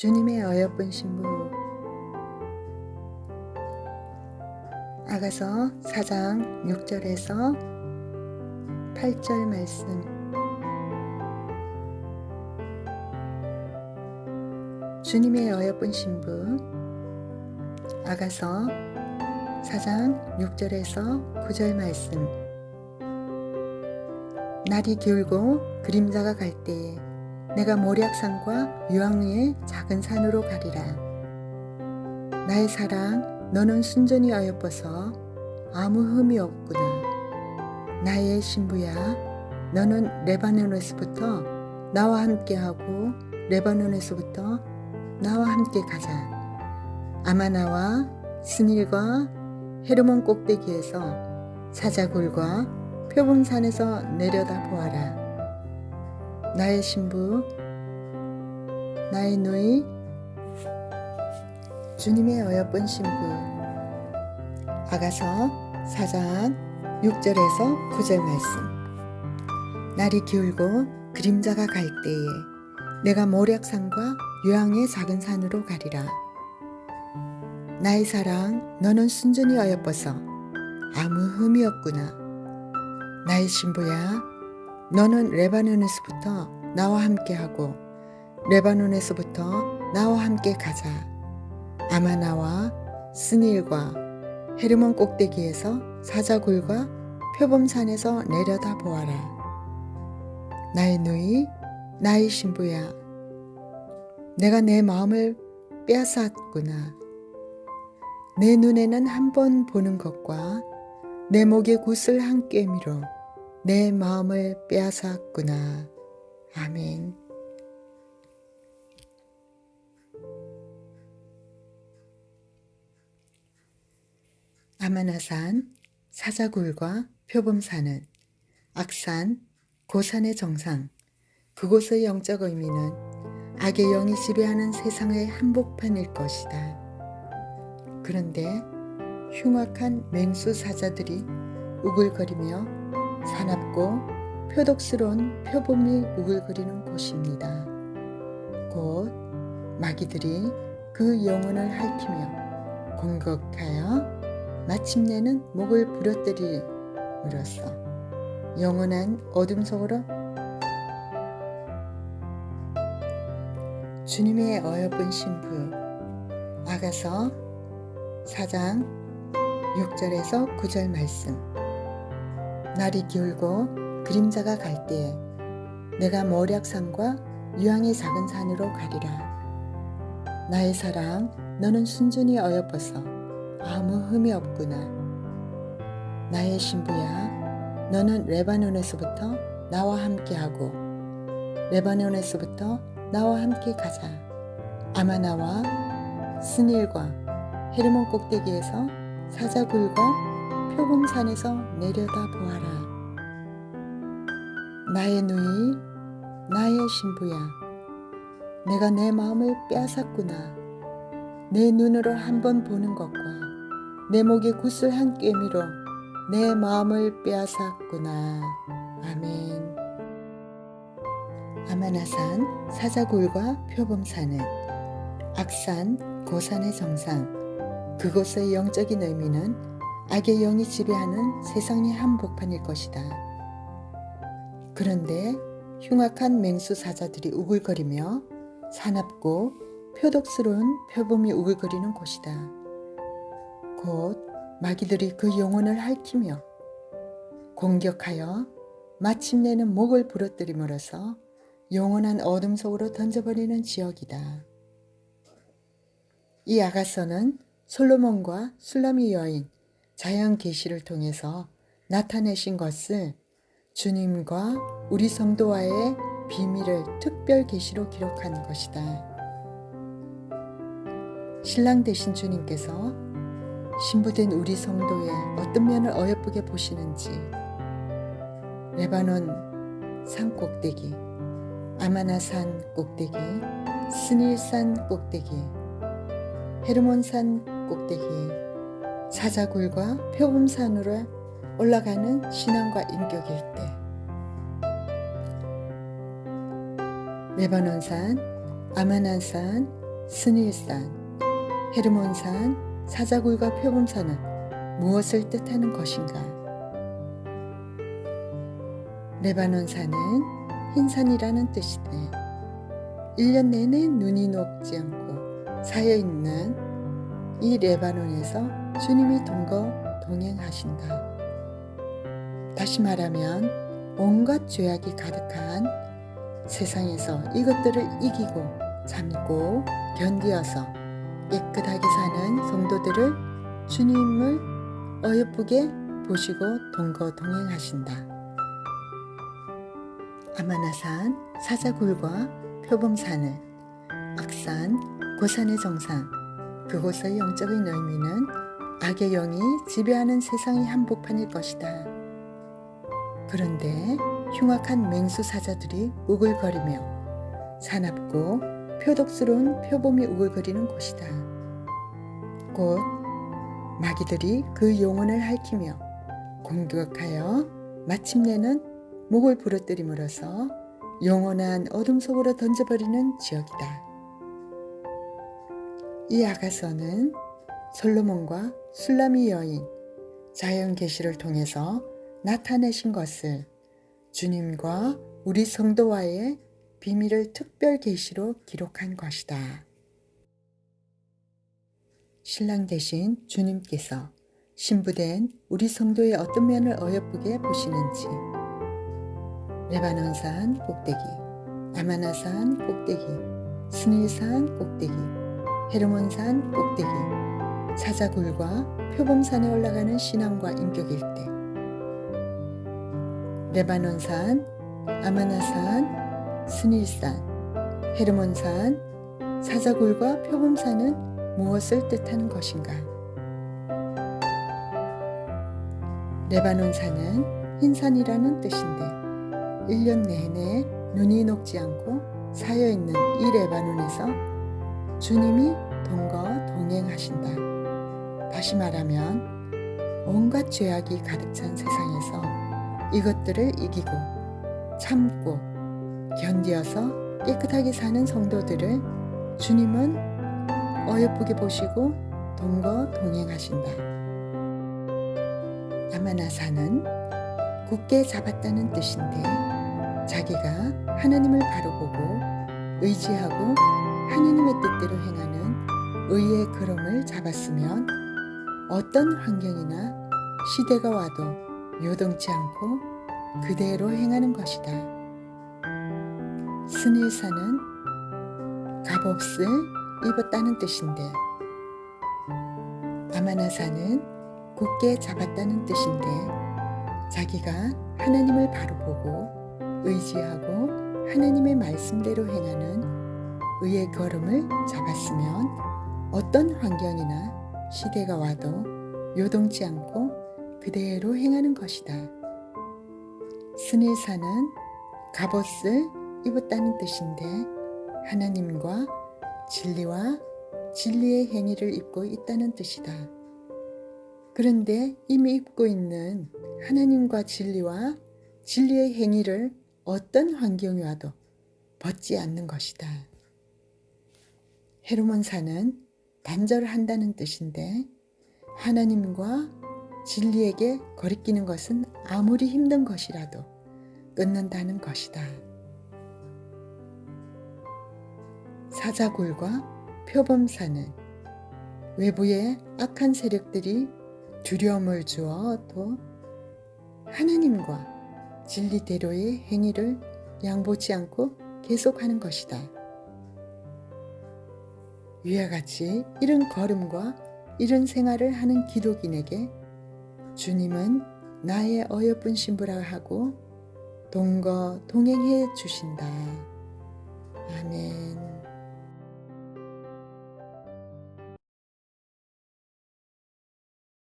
주님의 어여쁜 신부. 아가서 4장 6절에서 8절 말씀. 주님의 어여쁜 신부. 아가서 4장 6절에서 9절 말씀. 날이 기울고 그림자가 갈 때에 내가 모략산과 유황의 작은 산으로 가리라. 나의 사랑, 너는 순전히 어여뻐서 아무 흠이 없구나. 나의 신부야, 너는 레바논에서부터 나와 함께하고 레바논에서부터 나와 함께 가자. 아마나와 스닐과 헤르몬 꼭대기에서 사자굴과 표범산에서 내려다 보아라. 나의 신부, 나의 누이, 주님의 어여쁜 신부. 아가서 4장 6절에서 9절 말씀. 날이 기울고 그림자가 갈 때에 내가 모략산과 유황의 작은 산으로 가리라. 나의 사랑, 너는 순전히 어여뻐서 아무 흠이 없구나. 나의 신부야, 너는 레바논에서부터 나와 함께하고 레바논에서부터 나와 함께 가자. 아마나와 스닐과 헤르몬 꼭대기에서 사자굴과 표범산에서 내려다 보아라. 나의 누이, 나의 신부야. 내가 내 마음을 빼앗았구나. 내 눈에는 한 번 보는 것과 내 목에 굿을 한 꿰미로 내 마음을 빼앗았구나. 아멘. 아마나산, 사자굴과 표범산은 악산, 고산의 정상, 그곳의 영적 의미는 악의 영이 지배하는 세상의 한복판일 것이다. 그런데 흉악한 맹수 사자들이 우글거리며 사납고 표독스러운 표범이 우글거리는 곳입니다. 곧 마귀들이 그 영혼을 핥히며 공격하여 마침내는 목을 부러뜨림으로써 영원한 어둠 속으로? 주님의 어여쁜 신부 아가서 4장 6절에서 9절 말씀 날이 기울고 그림자가 갈 때에 내가 모략산과 유황의 작은 산으로 가리라. 나의 사랑 너는 순전히 어여뻐서 아무 흠이 없구나. 나의 신부야 너는 레바논에서부터 나와 함께하고 레바논에서부터 나와 함께 가자. 아마나와 스닐과 헤르몬 꼭대기에서 사자굴과 표범산에서 내려다 보아라. 나의 누이, 나의 신부야. 내가 내 마음을 빼앗았구나. 내 눈으로 한 번 보는 것과 내 목에 굿을 한 꿰미로 내 마음을 빼앗았구나. 아멘. 아마나산, 사자굴과 표범산은 악산, 고산의 정상, 그곳의 영적인 의미는 악의 영이 지배하는 세상의 한복판일 것이다. 그런데 흉악한 맹수 사자들이 우글거리며 사납고 표독스러운 표범이 우글거리는 곳이다. 곧 마귀들이 그 영혼을 핥히며 공격하여 마침내는 목을 부러뜨림으로써 영원한 어둠 속으로 던져버리는 지역이다. 이 아가서는 솔로몬과 술라미 여인 자연 계시를 통해서 나타내신 것을 주님과 우리 성도와의 비밀을 특별 계시로 기록한 것이다. 신랑 되신 주님께서 신부된 우리 성도의 어떤 면을 어여쁘게 보시는지 레바논 산 꼭대기, 아마나산 꼭대기, 스닐산 꼭대기, 헤르몬산 꼭대기 사자굴과 표범산으로 올라가는 신앙과 인격일 때 레바논산, 아마난산, 스닐산, 헤르몬산, 사자굴과 표범산은 무엇을 뜻하는 것인가? 레바논산은 흰산이라는 뜻이되 1년 내내 눈이 녹지 않고 사여 있는 이 레바논에서 주님이 동거 동행하신다. 다시 말하면 온갖 죄악이 가득한 세상에서 이것들을 이기고 참고 견디어서 깨끗하게 사는 성도들을 주님을 어여쁘게 보시고 동거 동행하신다. 아마나산, 사자굴과 표범산을 악산, 고산의 정상, 그곳의 영적인 의미는 악의 영이 지배하는 세상의 한복판일 것이다. 그런데 흉악한 맹수 사자들이 우글거리며 사납고 표독스러운 표범이 우글거리는 곳이다. 곧 마귀들이 그 영혼을 핥히며 공격하여 마침내는 목을 부러뜨림으로써 영원한 어둠 속으로 던져버리는 지역이다. 이 아가서는 솔로몬과 술라미 여인 자연 계시를 통해서 나타내신 것을 주님과 우리 성도와의 비밀을 특별 계시로 기록한 것이다. 신랑 대신 주님께서 신부된 우리 성도의 어떤 면을 어여쁘게 보시는지 레바논산 꼭대기, 아마나산 꼭대기, 스닐산 꼭대기, 헤르몬산 꼭대기, 사자굴과 표범산에 올라가는 신앙과 인격일 때 레바논산, 아마나산, 스닐산, 헤르몬산, 사자굴과 표범산은 무엇을 뜻하는 것인가? 레바논산은 흰산이라는 뜻인데 1년 내내 눈이 녹지 않고 사여 있는 이 레바논에서 주님이 동거 동행하신다. 다시 말하면 온갖 죄악이 가득 찬 세상에서 이것들을 이기고 참고 견디어서 깨끗하게 사는 성도들을 주님은 어여쁘게 보시고 동거 동행하신다. 아마나사는 굳게 잡았다는 뜻인데 자기가 하나님을 바로 보고 의지하고 하나님의 뜻대로 행하는 의의 걸음을 잡았으면 어떤 환경이나 시대가 와도 요동치 않고 그대로 행하는 것이다. 스닐사는 값없을 입었다는 뜻인데 아마나사는 굳게 잡았다는 뜻인데 자기가 하나님을 바로 보고 의지하고 하나님의 말씀대로 행하는 의의 걸음을 잡았으면 어떤 환경이나 시대가 와도 요동치 않고 그대로 행하는 것이다. 스닐사는 갑옷을 입었다는 뜻인데 하나님과 진리와 진리의 행위를 입고 있다는 뜻이다. 그런데 이미 입고 있는 하나님과 진리와 진리의 행위를 어떤 환경이 와도 벗지 않는 것이다. 헤르몬사는 단절한다는 뜻인데 하나님과 진리에게 거리끼는 것은 아무리 힘든 것이라도 끊는다는 것이다. 사자굴과 표범사는 외부의 악한 세력들이 두려움을 주어도 하나님과 진리대로의 행위를 양보치 않고 계속하는 것이다. 위와 같이 이런 걸음과 이런 생활을 하는 기독인에게 주님은 나의 어여쁜 신부라 하고 동거 동행해 주신다. 아멘.